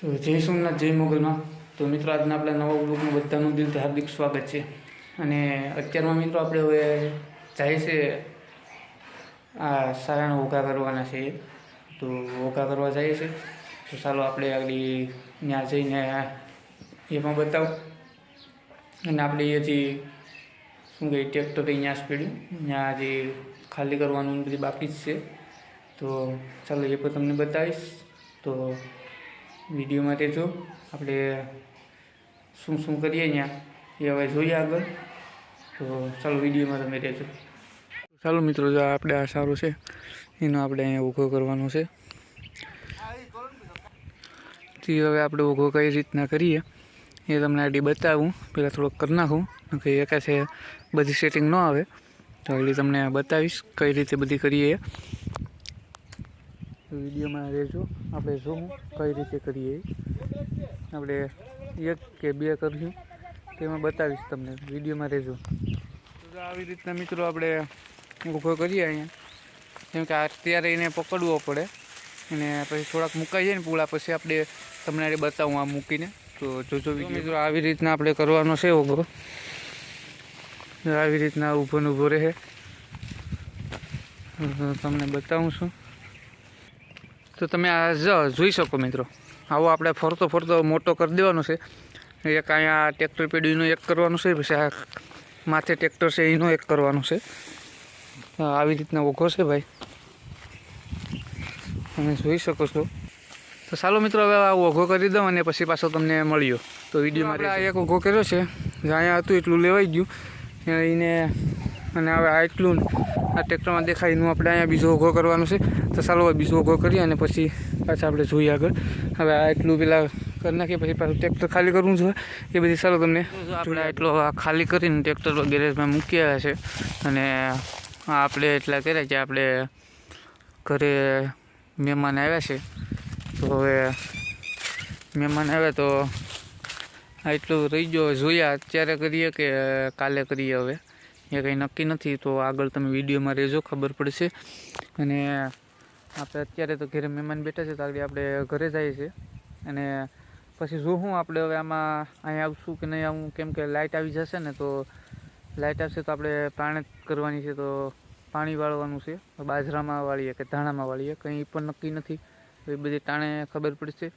તો જય સોમનાથ, જય મોગલમાં. તો મિત્રો, આજના આપણા નવા બ્લોગમાં બધાનું દિલથી હાર્દિક સ્વાગત છે. અને અત્યારમાં મિત્રો આપણે હવે જાય છે આ સારાના ઓઘા કરવાના છે. તો ઓઘા કરવા જઈએ છે. તો ચાલો આપણે આગળ ત્યાં જઈને એમાં બતાવું. અને આપણે હજી શું કહે ટ્રેક્ટર ત્યાં પડ્યું. ત્યાં હજી ખાલી કરવાનું બધી બાકી જ છે. તો ચાલો એ પણ તમને બતાવીશ. તો વિડીયોમાં રહેજો આપણે શું શું કરીએ ત્યાં એ હવે જોઈએ આગળ. તો ચાલો વિડીયોમાં તમે રહેજો. ચાલો મિત્રો, જો આપણે આ સારું છે. એનો આપણે અહીંયા ઊભો કરવાનો છે. તે હવે આપણે ઊભો કઈ રીતના કરીએ, એ તમને આડી બતાવું. પહેલાં થોડોક કરી નાખું કે એકાશે બધી સેટિંગ ન આવે. તો એટલે તમને બતાવીશ કઈ રીતે બધી કરીએ. વિડીયોમાં રહેજો. આપણે જોવું કઈ રીતે કરીએ. આપણે એક કે બે કરીશું. તેમાં બતાવીશ તમને. વિડીયોમાં રહેજો. આવી રીતના મિત્રો આપણે ઊભો કરીએ અહીંયા. કેમ કે અત્યારે એને પકડવો પડે. અને પછી થોડાક મુકાઈ જાય ને પૂળા પછી આપણે તમને બતાવું આ મૂકીને. તો જોજો મિત્રો, આવી રીતના આપણે કરવાનો છે ઊભો આવી રીતના ઊભો ને ઊભો રહે. તમને બતાવું છું. તો તમે આ જ જોઈ શકો મિત્રો. આવો આપણે ફરતો ફરતો મોટો કરી દેવાનો છે. એક અહીંયા ટ્રેક્ટર પેઢીનો એક કરવાનું છે પછી આ માથે ટ્રેક્ટર છે એનો એક કરવાનું છે. આવી રીતના ઓઘો છે ભાઈ. તમે જોઈ શકો છો. તો ચાલો મિત્રો હવે આ ઓઘો કરી દઉં અને પછી પાછો તમને મળ્યો. તો વિડીયોમાં આ એક ઓઘો કર્યો છે. જે અહીંયા હતું એટલું લેવાઈ ગયું. એને અને હવે આ એટલું આ ટ્રેક્ટરમાં દેખાય એનું આપણે અહીંયા બીજો ઊભો કરવાનો છે. તો ચાલો હવે બીજો ઊભો કરીએ અને પછી પાછા આપણે જોઈએ આગળ. હવે આ એટલું પેલા કરી નાખીએ પછી પાછું ટ્રેક્ટર ખાલી કરવું જોઈએ એ બધી ચાલો તમને આપણે એટલો ખાલી કરીને ટ્રેક્ટર ગેરેજમાં મૂકી આવ્યા છે. અને આ આપણે એટલા કર્યા કે આપણે ઘરે મહેમાન આવ્યા છે. તો હવે મહેમાન આવ્યા તો એટલું રહી ગયો. જોયા અત્યારે કરીએ કે કાલે કરીએ હવે? એ કંઈ નક્કી નથી, તો આગળ તમે વિડીયોમાં રહેજો, ખબર પડશે. અને આપણે અત્યારે તો ઘરે મહેમાન બેઠા છે, તો આગળ આપણે ઘરે જઈએ છીએ. અને પછી જો હું આપણે હવે આમાં અહીંયા આવશું કે નહીં આવું, કેમ કે લાઇટ આવી જશે ને, તો લાઇટ આવશે તો આપણે પાણી કરવાની છે, તો પાણી વાળવાનું છે, બાજરામાં વાળીએ કે ધાણામાં વાળીએ, કંઈ પણ નક્કી નથી. એ બધી ટાણે ખબર પડશે.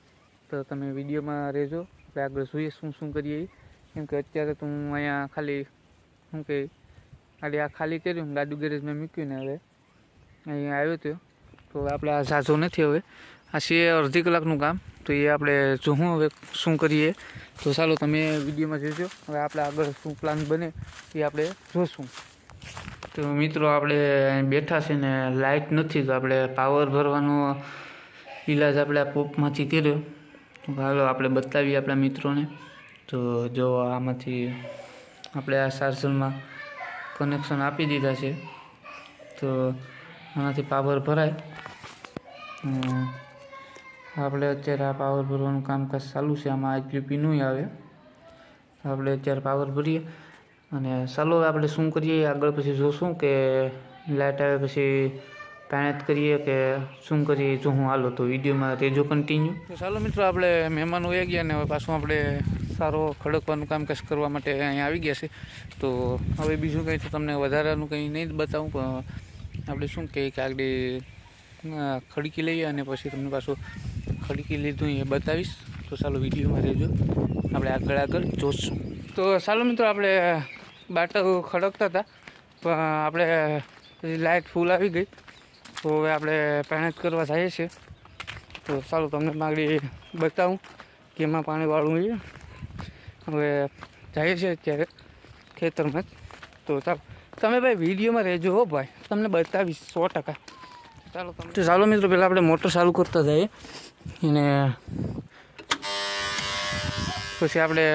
તો તમે વિડીયોમાં રહેજો આપણે આગળ જોઈએ શું શું કરીએ. કેમ કે અત્યારે તો હું અહીંયા ખાલી, શું કહે ખાલી આ ખાલી કર્યું ગાડું ગેરેજમાં મૂક્યું ને હવે. અહીંયા આવ્યો હતો તો આપણે આ સાચો નથી હવે. આ છે અડધી કલાકનું કામ. તો એ આપણે જોવું હવે શું કરીએ? તો ચાલો તમે વિડીયોમાં જોજો. હવે આપણે આગળ શું પ્લાન બને એ આપણે જોશું. તો મિત્રો આપણે બેઠા છે ને લાઇટ નથી તો આપણે પાવર ભરવાનો ઈલાજ આપણે આ પોપમાંથી કર્યો. હાલો આપણે બતાવીએ આપણા મિત્રોને. તો જો આમાંથી આપણે આ ચાર્જરમાં કનેક્શન આપી દીધા છે. તો આનાથી પાવર ભરાય. આપણે અત્યારે આ પાવર ભરવાનું કામકાજ ચાલુ છે. આમાં આઈપીપી નહીં આવે. આપણે અત્યારે પાવર ભરીએ અને ચાલો આપણે શું કરીએ? આગળ પછી જોશું કે લાઇટ આવે પછી પાણત કરીએ કે શું કરીએ? જો હું હાલો તો વિડીયોમાં રેજો કન્ટિન્યુ ચાલો મિત્રો, આપણે મહેમાનો આવી ગયા ને હવે પાછું આપણે સારો ખડકવાનું કામકાજ કરવા માટે અહીંયા આવી ગયા છે. તો હવે બીજું કંઈ તો તમને વધારાનું કંઈ નહીં બતાવું, પણ આપણે શું કહીએ કે આગળ ખડકી લઈએ અને પછી તમને પાછું ખડકી લીધું એ બતાવીશ. તો ચાલો વિડીયોમાં રહેજો. આપણે આગળ આગળ જોઈશું તો ચાલો મિત્રો, આપણે બાટલ ખડકતા હતા, પણ આપણે લાઇટ ફૂલ આવી ગઈ. તો હવે આપણે પાણી કરવા જઈએ છીએ. તો ચાલો તમને માગડી બતાવું કે એમાં પાણી વાળવું છે હવે જઈએ છીએ અત્યારે ખેતરમાં જ. તો ચાલો, તમે ભાઈ વિડીયોમાં રહેજો હો ભાઈ. તમને બતાવીશ સો ટકા. ચાલો તો ચાલો મિત્રો, પહેલાં આપણે મોટર ચાલુ કરતા જઈએ. અને પછી આપણે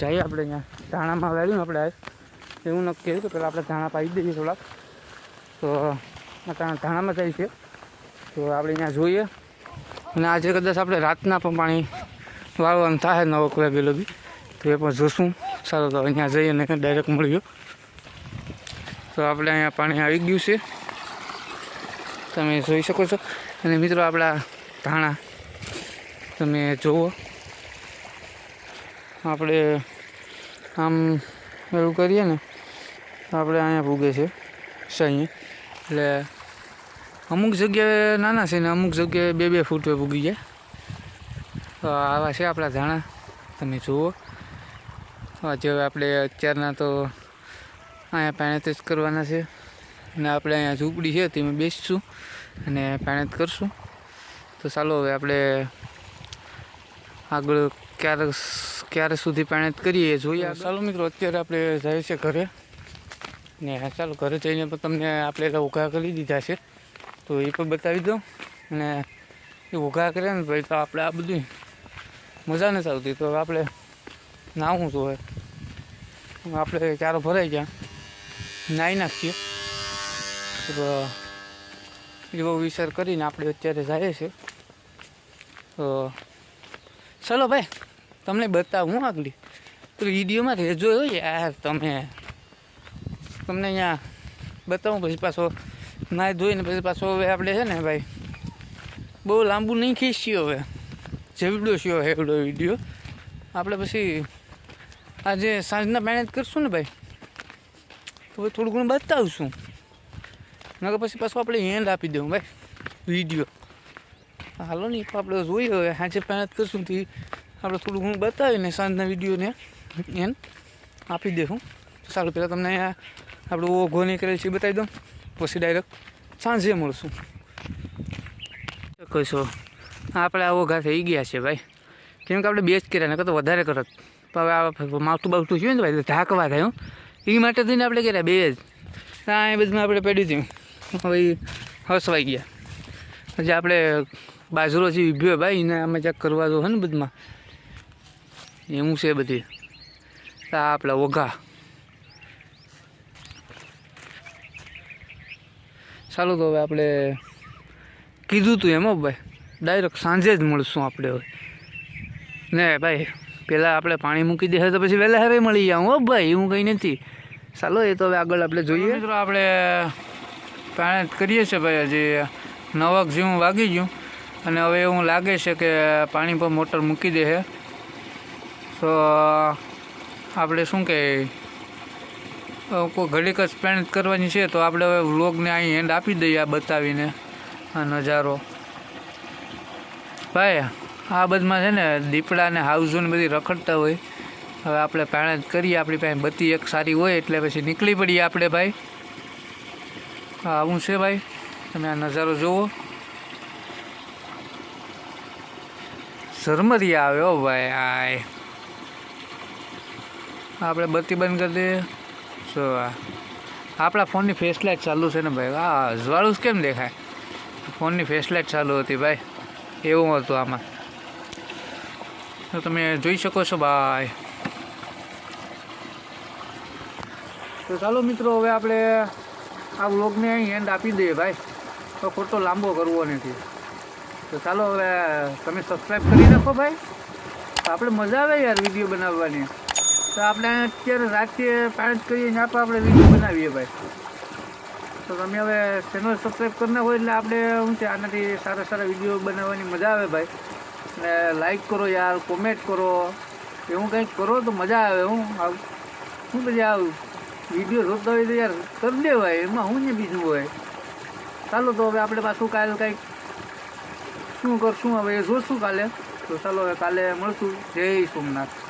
જઈએ આપણે અહીંયા. ધાણામાં વાળ્યું આપણે એવું નક્કી કર્યું કે પહેલાં આપણે ધાણા પાઈ દઈએ થોડાક. તો ધાણામાં જાય છે. તો આપણે અહીંયા જોઈએ. અને આજે કદાચ આપણે રાતના પણ પાણી વાળવાનું થાય, નવો વાગેલો બી. તો એ પણ જોશું. સારું, તો અહીંયા જઈએ ને ડાયરેક્ટ મળ્યો. તો આપણે અહીંયા પાણી આવી ગયું છે. તમે જોઈ શકો છો. અને મિત્રો, આપણા ધાણા તમે જુઓ. આપણે આમ એવું કરીએ ને આપણે અહીંયા પૂગે છે. સાંઈ. એટલે અમુક જગ્યાએ નાના છે ને અમુક જગ્યાએ બે બે ફૂટ પૂગી જાય. તો આવા છે આપણા ધાણા તમે જુઓ. આજે આપણે અત્યારના તો અહીંયા પાણી જ કરવાના છે. અને આપણે અહીંયા ઝૂંપડી છે તેમાં બેસીશું અને પાણી કરશું. તો ચાલો હવે આપણે આગળ ક્યારે ક્યારે સુધી પાણી કરીએ જોઈએ ચાલો મિત્રો, અત્યારે આપણે જાય છે ઘરે. ને ચાલો, ઘરે જઈને પણ તમને આપણે ઉઘા કરી દીધા છે. તો એ પણ બતાવી દઉં. અને એ ઉઘા કર્યા ને ભાઈ તો આપણે આ બધું મજા નથી આવતી તો આપણે નાહવું હોય આપણે ચારો ભરાઈ ગયા. નાહી નાખીએ. તો એવો વિચાર કરીને આપણે અત્યારે જઈએ છીએ. તો ચલો ભાઈ, તમને બતાવું હું આગલી. તો વિડીયોમાં રહેજો યાર, તમે તમને અહીંયા બતાવું પછી પાછો નાહી ધોઈને પછી પાછો હવે આપણે છે ને ભાઈ, બહુ લાંબુ નહીં ખીચીએ હવે. જેવડો છે એવડો વીડિયો. આપણે પછી આજે સાંજના મહેનત કરશું ને ભાઈ? તો હવે થોડું ઘણું બતાવશું. નકર પછી પાછું આપણે હેન્ડ આપી દઉં ભાઈ, વીડિયો. હાલો તો આપણે જોઈએ હવે, સાંજે મહેનત કરશું તો આપણે થોડું ઘણું બતાવીને સાંજના વિડીયોને એન આપી દઉં સારું, પહેલાં તમને અહીંયા આપણે ઓઘો નીકળે છે બતાવી દઉં. પછી ડાયરેક્ટ સાંજે મળશું. કહીશો આપણે આ ઓઘા થઈ ગયા છે ભાઈ. કેમ કે આપણે બે કર્યા, નકર તો વધારે કરત. હવે આ માવઠું બાવઠું થયું ને ભાઈ ઢાંકવા થાય. એ માટે થઈને આપણે કર્યા બે જ. એ બધું આપણે પડ્યું હતું હવે હસવાઈ ગયા. પછી આપણે બાજરો જે ઉભ્યો ભાઈ, એને આમાં ચેક કરવા દો ને બધમાં. એવું છે બધી. આ આપણા ઓઘા. ચાલો તો હવે આપણે કીધું તું એમ ભાઈ. ડાયરેક્ટ સાંજે જ મળશું આપણે હવે. ને ભાઈ પહેલાં આપણે પાણી મૂકી દે તો પછી વહેલા હારે મળી જાઉં. હો ભાઈ હું કંઈ નથી. ચાલો એ તો હવે આગળ આપણે જોઈએ. મિત્રો આપણે પાણી કરીએ છીએ ભાઈ હજી નવક જેવું વાગી ગયું. અને હવે એવું લાગે છે કે પાણી પર મોટર મૂકી દે છે. તો આપણે શું કહે કોઈ ઘડીક જ પેન્ટ કરવાની છે તો આપણે હવે વ્લોગને અહીં હેન્ડ આપી દઈએ આ બતાવીને આ નજારો. ભાઈ, આ બધમાં છે ને દીપડા ને હાઉસો બધી રખડતા હોય. હવે આપણે મહેનત કરીએ, આપણી પાસે બત્તી એક સારી હોય એટલે પછી નીકળી પડીએ આપણે ભાઈ. આવું છે ભાઈ. તમે આ નજારો જુઓ. ઝરમરિયા આવે હો ભાઈ, આય. આપણે બત્તી બંધ કરી દઈએ. જો આપણા ફોનની ફેસલાઇટ ચાલુ છે ને ભાઈ. આ અજવાળું કેમ દેખાય? ફોનની ફેસલાઇટ ચાલુ હતી ભાઈ. એવું હતું આમાં. તો તમે જોઈ શકો છો ભાઈ તો ચાલો મિત્રો, હવે આપણે આ વ્લોગને અહીં એન્ડ આપી દઈએ, ભાઈ. તો ખોટો લાંબો કરવો નથી. તો ચાલો હવે તમે સબસ્ક્રાઈબ કરી નાખો, ભાઈ. આપણે મજા આવે યાર વીડિયો બનાવવાની. તો આપણે અત્યારે રાતે પાંચ કરીએ ને આપણે આપણે વીડિયો બનાવીએ, ભાઈ. તો તમે હવે ચેનલ સબસ્ક્રાઈબ કરી હોય એટલે આપણે શું છે આનાથી સારા સારા વીડિયો બનાવવાની મજા આવે ભાઈ. ને લાઈક કરો યાર કોમેન્ટ કરો. એવું કંઈક કરો તો મજા આવે હું. શું પછી આવું વીડિયો જોતા હોય તો યાર કરી દેવાય એમાં શું ને બીજું હોય. ચાલો તો હવે આપણે પાછું કાલે કંઈક શું કરશું, હવે એ જોશું કાલે. તો ચાલો હવે કાલે મળશું. જય સોમનાથ.